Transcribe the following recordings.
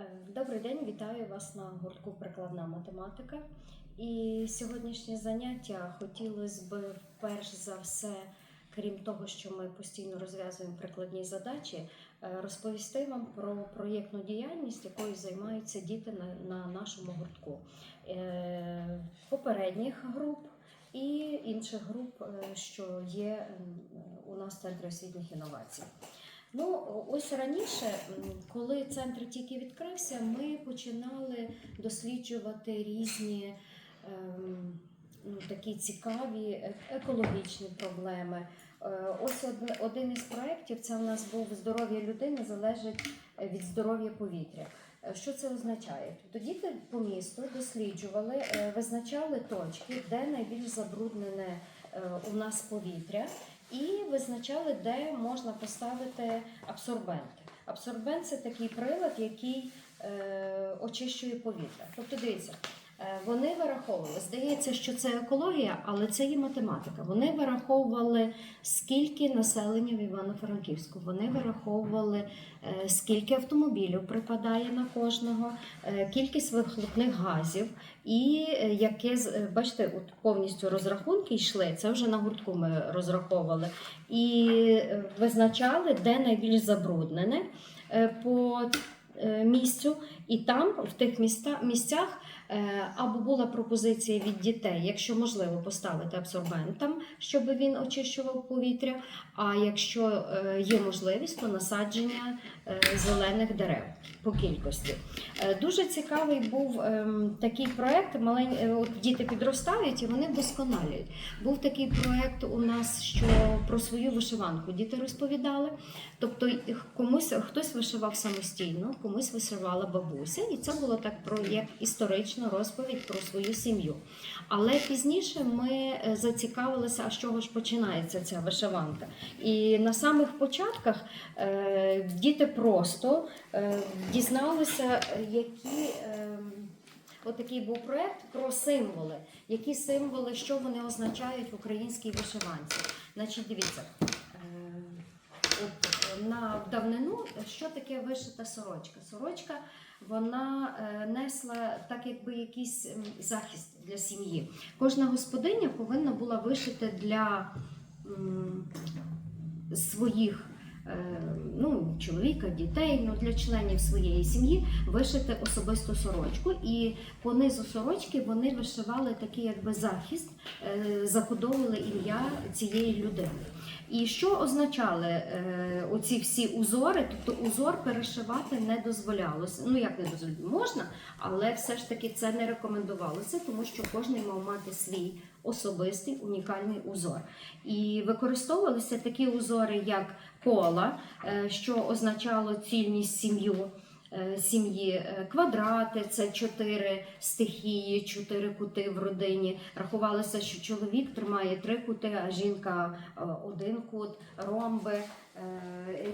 Е, Добрий день, вітаю вас на гуртку Прикладна математика. І сьогоднішнє заняття хотілося б перш за все, крім того, що ми постійно розв'язуємо прикладні задачі, е, розповісти вам про проєктну діяльність, якою займаються діти на, на нашому гуртку. Е, Попередніх груп і інших груп, що є у нас в Центрі освітніх інновацій. Ну, ось раніше, коли центр тільки відкрився, ми починали досліджувати різні ем, ну, такі цікаві е- екологічні проблеми. Е, Ось од- один із проєктів це у нас був здоров'я людини залежить е, від здоров'я повітря. Що це означає? Тобто діти по місту досліджували, визначали точки, де найбільш забруднене у нас повітря, і визначали, де можна поставити абсорбенти. Абсорбент це такий прилад, який е, очищує повітря. Тобто, дивіться, вони вираховували, здається, що це екологія, але це і математика. Вони вираховували, скільки населення в Івано-Франківську. Вони вираховували, е, скільки автомобілів припадає на кожного, е, кількість вихлопних газів, і е, яке е, бачите, от повністю розрахунки йшли. Це вже на гуртку ми розраховували і е, визначали, де найбільш забруднене е, по е, місцю, і там, в тих міста, місцях, е, або була пропозиція від дітей, якщо можливо, поставити абсорбент там, щоб він очищував повітря. А якщо е, є можливість, то насадження е, зелених дерев по кількості. Е, Дуже цікавий був ем, такий проект. Малень... е, діти підростають і вони вдосконалюють. Був такий проект у нас, що про свою вишиванку діти розповідали. Тобто комусь хтось вишивав самостійно, комусь вишивала бабуся, і це було так про як історична розповідь про свою сім'ю. Але пізніше ми е, зацікавилися, а з чого ж починається ця вишиванка. І на самих початках е, діти просто е, дізналися, які. е, Отакий був проект про символи. Які символи, що вони означають в українській вишиванці. Значить, дивіться, от на давнину, що таке вишита сорочка? Сорочка вона е, несла так, якби якийсь захист для сім'ї. Кожна господиня повинна була вишити для своїх. Е, Ну, чоловіка, дітей, ну для членів своєї сім'ї вишити особисту сорочку, і по низу сорочки вони вишивали такий якби захист, е, закодовували ім'я цієї людини. І що означали е, оці всі узори? Тобто узор перешивати не дозволялося. Ну як не дозволялося? Можна, але все ж таки це не рекомендувалося, тому що кожен мав мати свій особистий унікальний узор. І використовувалися такі узори, як кола, е, що означало цільність сім'ю. Е, Сім'ї Е, квадрати це чотири стихії, чотири кути в родині. Рахувалося, що чоловік тримає три кути, а жінка е, один кут, ромби,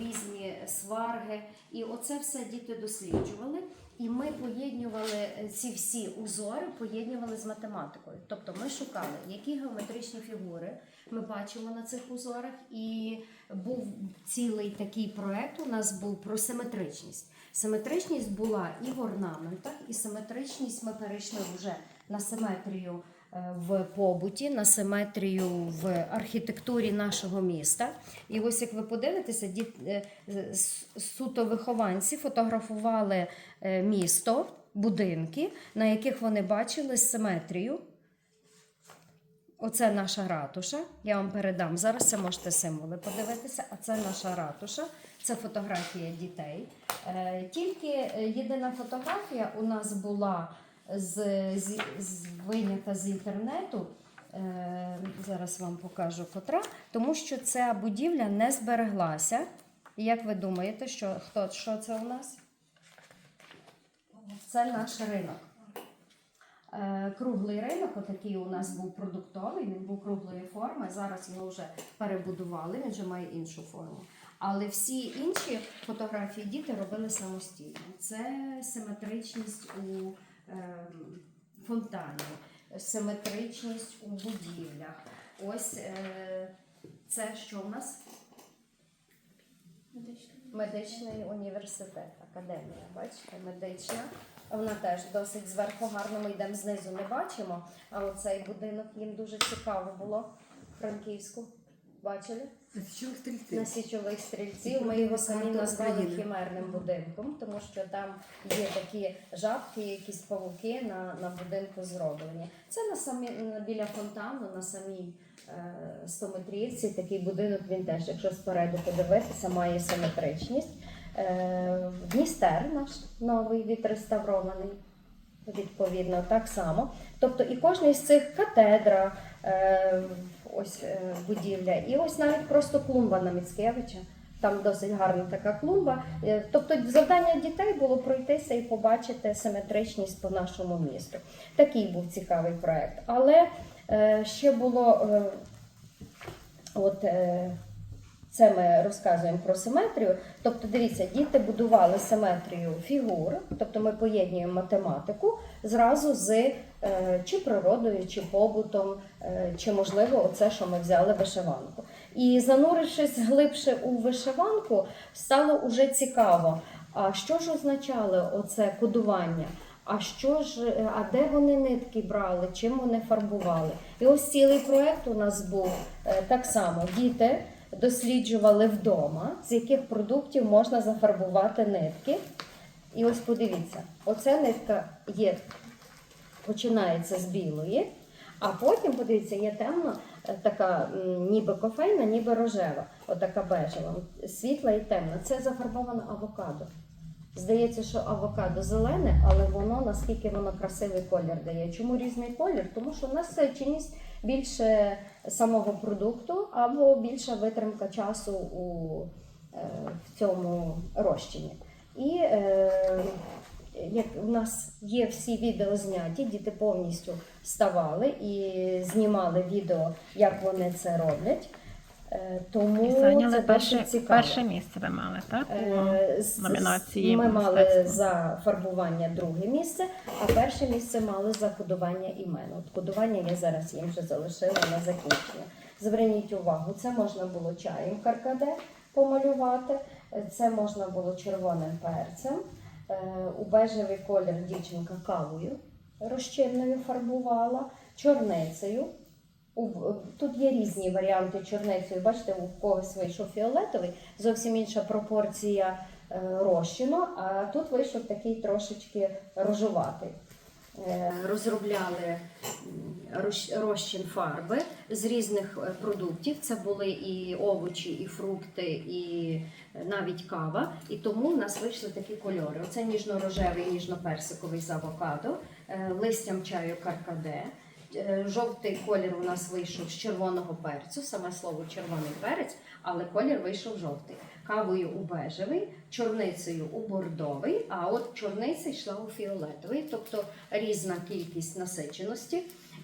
різні сварги. І оце все діти досліджували. І ми поєднували ці всі узори, поєднували з математикою. Тобто ми шукали, які геометричні фігури ми бачимо на цих узорах. І був цілий такий проект. У нас був про симетричність. Симетричність була і в орнаментах, і симетричність ми перейшли вже на симетрію е, в побуті, на симетрію в архітектурі нашого міста. І ось як ви подивитеся, е, суто вихованці фотографували е, місто, будинки, на яких вони бачили симетрію. Оце наша ратуша. Я вам передам. Зараз це можете символи подивитися. А це наша ратуша, це фотографія дітей. Е, Тільки е, єдина фотографія у нас була з, з, з вийнята з інтернету. Е, Зараз вам покажу котра, тому що ця будівля не збереглася. І Як ви думаєте, що, хто, що це у нас? Це наш ринок. Круглий ринок, отакий у нас був продуктовий, він був круглої форми. Зараз його вже перебудували, він вже має іншу форму. Але всі інші фотографії діти робили самостійно. Це симетричність у ем, фонтані, симетричність у будівлях. Ось е, це що у нас? Медичний університет, академія, бачите, медична. Вона теж досить зверху гарно. Ми йдемо знизу, не бачимо. А оцей будинок їм дуже цікаво було в Франківську. Бачили? Чого стрільці? На січових стрільців. Ми його самі назвали хімерним будинком, тому що там є такі жабки, якісь павуки на, на будинку зроблені. Це на самі біля фонтану, на самій е, стометрівці. Такий будинок він теж, якщо спереду подивитися, має симетричність. Е, Дністер наш новий відреставрований. Відповідно, так само. Тобто і кожна з цих катедра, е, ось е, будівля, і ось навіть просто клумба на Міцкевича. Там досить гарна така клумба. Е, Тобто завдання дітей було пройтися і побачити симетричність по нашому місту. Такий був цікавий проект. Але е, ще було от. Це ми розказуємо про симетрію. Тобто, дивіться, діти будували симетрію фігур, тобто ми поєднуємо математику зразу з е, чи природою, чи побутом, е, чи можливо, оце, що ми взяли вишиванку. І занурившись глибше у вишиванку, стало уже цікаво. А що ж означало оце кодування? А що ж, а де вони нитки брали, чим вони фарбували? І ось цілий проект у нас був е, так само. Діти досліджували вдома, з яких продуктів можна зафарбувати нитки. І ось подивіться, оця нитка є, починається з білої, а потім, подивіться, є темна, е, така ніби кофейна, ніби рожева, отака бежева, світла і темна. Це зафарбоване авокадо. Здається, що авокадо зелене, але воно наскільки воно красивий колір дає. Чому різний колір? Тому що у нас чинність більше самого продукту або більша витримка часу у е, в цьому розчині. І е, як у нас є всі відео зняті, діти повністю вставали і знімали відео, як вони це роблять. Е, Тому І зайняли це перше, перше цікаво. перше місце ви мали, так? Е, У номінації Ми мали за фарбування друге місце, а перше місце мали за кодування імен. От кодування я зараз їм вже залишила на закінчення. Зверніть увагу, це можна було чаєм каркаде помалювати, це можна було червоним перцем. Е, У бежевий колір дівчинка кавою розчинною фарбувала, чорницею. Тут є різні варіанти чорницею. Бачите, у когось вийшов фіолетовий, зовсім інша пропорція е, розчину, а тут вийшов такий трошечки рожуватий. Е, Розробляли розчин фарби з різних е, продуктів. Це були і овочі, і фрукти, і навіть кава. І тому в нас вийшли такі кольори. Оце ніжно-рожевий, ніжно-персиковий з авокадо, листям чаю каркаде. Е, Жовтий колір у нас вийшов з червоного перцю, саме слово червоний перець, але колір вийшов жовтий. Кавою у бежевий, чорницею у бордовий, а от чорниця йшла у фіолетовий, тобто різна кількість насиченості.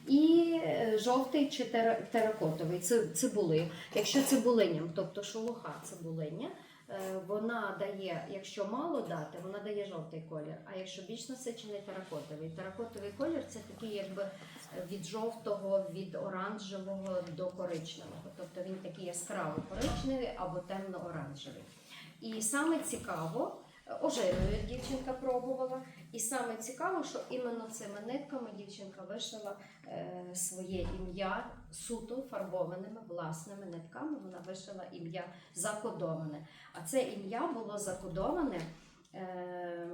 І е, жовтий чи теракотовий цибулею. Якщо цибулиням, тобто шелуха цибулиня, е, вона дає, якщо мало дати, вона дає жовтий колір. А якщо більш насичений теракотовий. Теракотовий колір це такий, якби від жовтого, від оранжевого до коричневого. Тобто він такий яскраво коричневий або темно-оранжевий. І саме цікаво, е, дівчинка пробувала. І саме цікаво, що іменно цими нитками дівчинка вишила е, своє ім'я суто фарбованими власними нитками. Вона вишила ім'я закодоване. А це ім'я було закодоване е,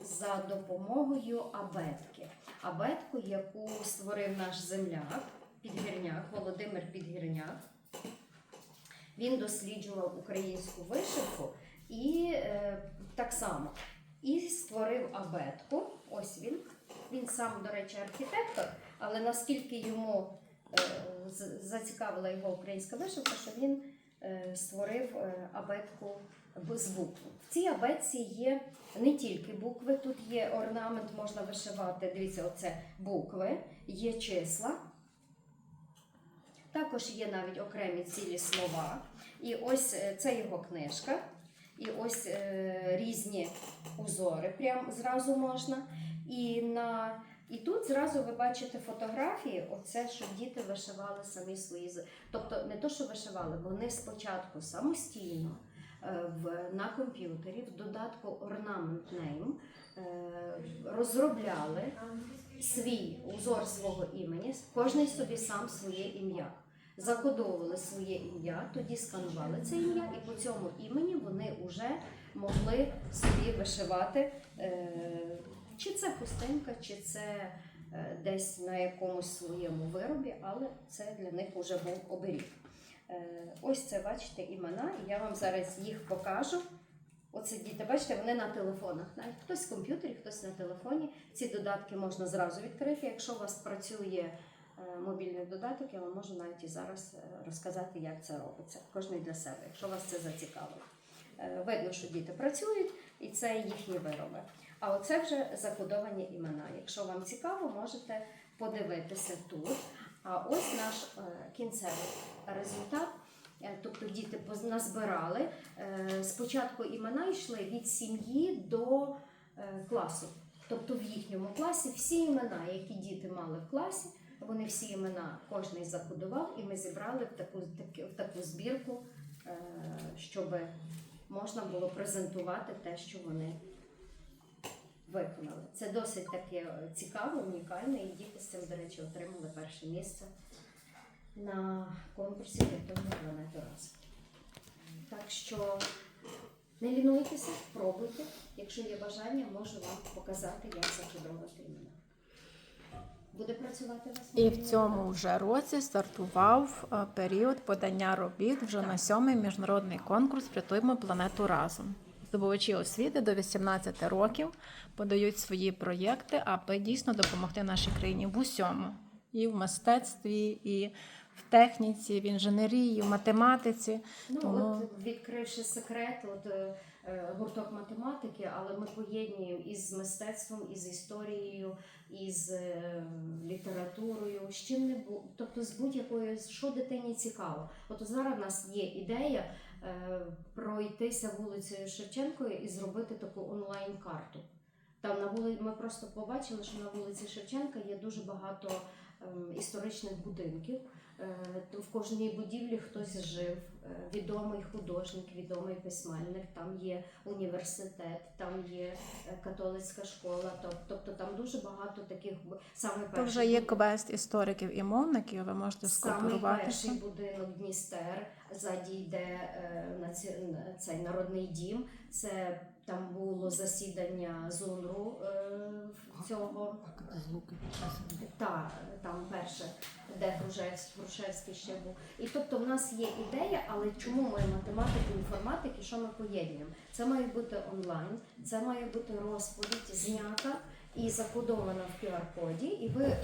за допомогою абетки. Абетку, яку створив наш земляк, підгірняк, Володимир Підгірняк. Він досліджував українську вишивку і е, так само і створив абетку. Ось він. Він сам, до речі, архітектор, але наскільки йому е, зацікавила його українська вишивка, що він е, створив е, абетку з букв. В цій абетці є не тільки букви, тут є орнамент, можна вишивати. Дивіться, оце букви, є числа. Також є навіть окремі цілі слова. І ось е, це його книжка. І ось е, різні узори прям зразу можна. І, на, і тут зразу ви бачите фотографії, оце, що діти вишивали самі свої. Тобто не то, що вишивали, вони спочатку самостійно на комп'ютері в додатку Ornament Name е, розробляли свій узор свого імені, кожен собі сам своє ім'я. Закодовували своє ім'я, тоді сканували це ім'я, і по цьому імені вони вже могли собі вишивати, е, чи це хустинка, чи це е, десь на якомусь своєму виробі, але це для них вже був оберіг. Е, ось це бачите імена, і я вам зараз їх покажу. Оце діти, бачите, вони на телефонах. Навіть хтось в комп'ютері, хтось на телефоні. Ці додатки можна зразу відкрити. Якщо у вас працює е, мобільний додаток, я вам можу навіть і зараз е, розказати, як це робиться. Кожний для себе, якщо вас це зацікавить. Е, Видно, що діти працюють, і це їхні вироби. А оце вже закодовані імена. Якщо вам цікаво, можете подивитися тут. А ось наш е, кінцевий результат. Е, Тобто діти назбирали. Е, Спочатку імена йшли від сім'ї до класу. Тобто в їхньому класі всі імена, які діти мали в класі, вони всі імена кожний закодував, і ми зібрали в таку, в таку збірку, щоб можна було презентувати те, що вони виконали. Це досить таке е, цікаво, унікальне, і діти з цим, до речі, отримали перше місце на конкурсі «Рятуємо планету разом». Так що не лінуйтеся, пробуйте. Якщо є бажання, можу вам показати, як закодовувати імена. Буде працювати вас? І в цьому вже році стартував е, період подання робіт вже на сьомий міжнародний конкурс Врятуємо планету разом. Здобувачі освіти до 18 років подають свої проєкти, аби дійсно допомогти нашій країні в усьому. І в мистецтві, і в техніці, в інженерії, в математиці. Ну, Тому- от відкривши секрет, от е, гурток математики, але ми поєднуємо із мистецтвом, із історією, із е, літературою, з чим не бу... тобто з будь-якою, що дитині цікаво. От зараз в нас є ідея пройтися вулицею Шевченкою і зробити таку онлайн-карту. Там на вули... ми просто побачили, що на вулиці Шевченка є дуже багато ем, історичних будинків. Е, то в кожній будівлі хтось жив, е, відомий художник, відомий письменник, там є університет, там є е, католицька школа. Тобто там дуже багато таких саме То перший вже є квест істориків і мовників. Ви можете Саме перший будинок Дністер, ззаді йде цей народний дім. Це там було засідання ЗУНРу цього та там перше, де Грушевський, Грушевський ще був. І тобто в нас є ідея, але чому ми математики, інформатики, що ми поєднуємо? Це має бути онлайн, це має бути розповідь знята і закодована в QR-коді, і ви е,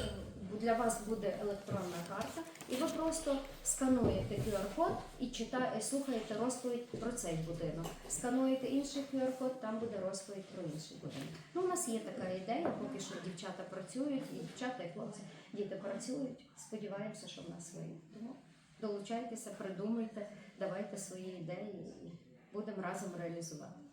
для вас буде електронна карта, і ви просто скануєте QR-код і читаєте, слухаєте розповідь про цей будинок. Скануєте інший QR-код, там буде розповідь про інший будинок. Ну, у нас є така ідея, поки що дівчата працюють, і дівчата, і хлопці, діти працюють. Сподіваємося, що в нас вийде. Тому долучайтеся, придумуйте, давайте свої ідеї і будемо разом реалізувати.